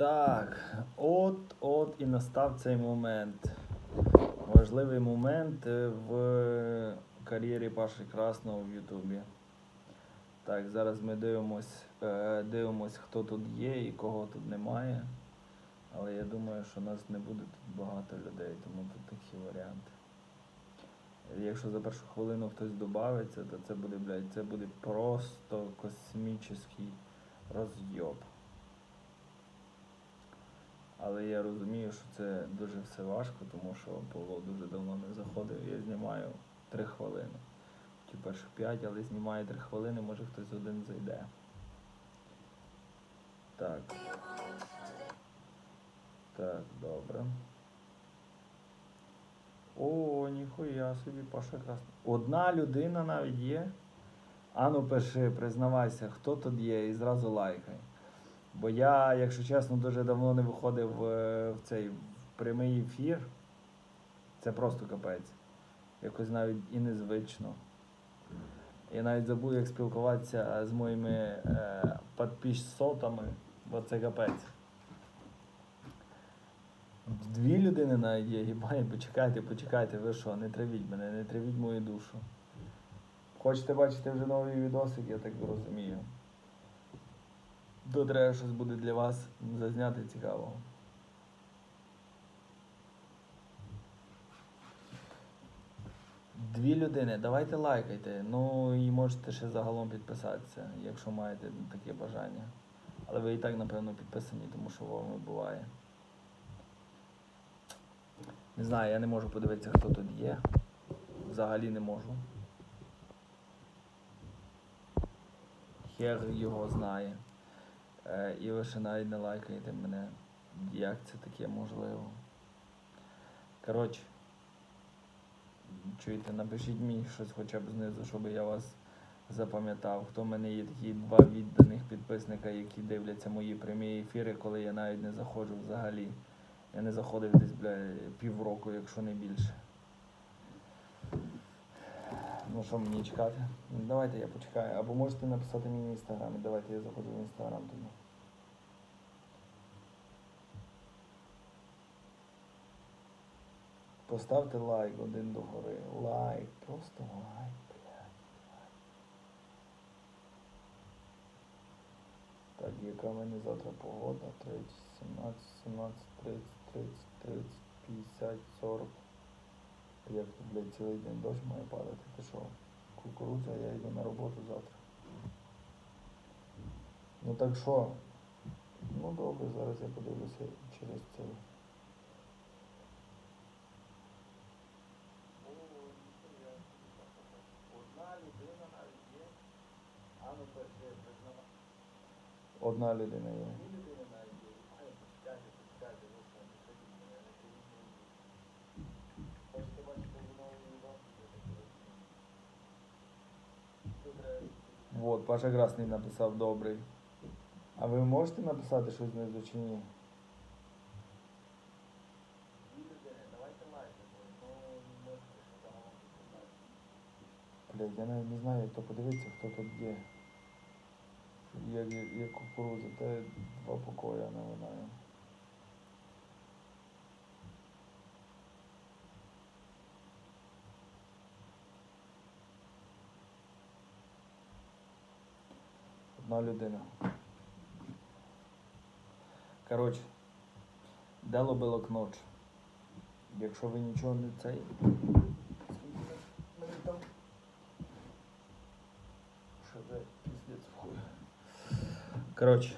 Так, от, от і настав цей момент. Важливий момент е, в кар'єрі Паші Красного в Ютубі. Так, зараз ми дивимось, е, дивимось, хто тут є і кого тут немає. Але я думаю, що нас не буде тут багато людей, тому тут такі варіанти. Якщо за першу хвилину хтось додається, то це буде, блядь, це буде просто космічний розйоб. Але я розумію, що це дуже все важко, тому що Павло дуже давно не заходив. Я знімаю 3 хвилини. Ті перших 5, але знімаю 3 хвилини, може хтось один зайде. Так. Так, добре. О, ніхуя собі, Паша красна. Одна людина навіть є. Ану, пиши, признавайся, хто тут є, і зразу лайкай. Бо я, якщо чесно, дуже давно не виходив е, в цей прямий ефір. Це просто капець. Якось навіть і незвично. Я навіть забув, як спілкуватися з моїми е, підписотами, бо це капець. Дві людини навіть є, гібай, почекайте, почекайте, ви що, не травіть мене, не травіть мою душу. Хочете бачити вже новий відосик, я так розумію. То треба щось буде для вас зазняти цікавого. Дві людини, давайте лайкайте. Ну і можете ще загалом підписатися, якщо маєте таке бажання. Але ви і так, напевно, підписані, тому що вами буває. Не знаю, я не можу подивитися, хто тут є. Взагалі не можу. Хер його знає. Е, і ви ще навіть не лайкаєте мене. Як це таке можливо? Коротше, чуєте, напишіть мені щось хоча б знизу, щоб я вас запам'ятав. Хто в мене є такі два відданих підписника, які дивляться мої прямі ефіри, коли я навіть не заходжу взагалі. Я не заходив десь, бля, півроку, якщо не більше. Ну що мені чекати? Ну, Давайте я почекаю. Або можете написати мені в інстаграмі. Давайте я заходжу в інстаграм тоді. Поставте лайк один до гори. Лайк, просто лайк, блядь. Так, яка в мене завтра погода? 30, 17, 17, 30, 30, 30, 50, 40. Як тут, блядь, цілий день дощ має падати, ти що? Кукурудза, я йду на роботу завтра. Ну так що? Ну добре, зараз я подивлюся через це. Одна людина є. Вот, Паша Красний написав добрий. А ви можете написати щось знизу чи ні? Блядь, я навіть не знаю, як то подивитися, хто тут є. Як, як, як кукурудза, це два покоя не винаю. Одна людина. Коротше, дело билок ноч. Якщо ви нічого не цей. Мені там. Що за піздець в хуй. Коротше,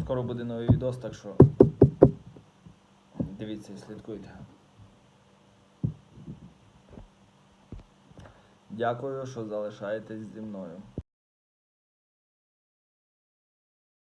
скоро буде новий відос, так що дивіться і слідкуйте. Дякую, що залишаєтесь зі мною.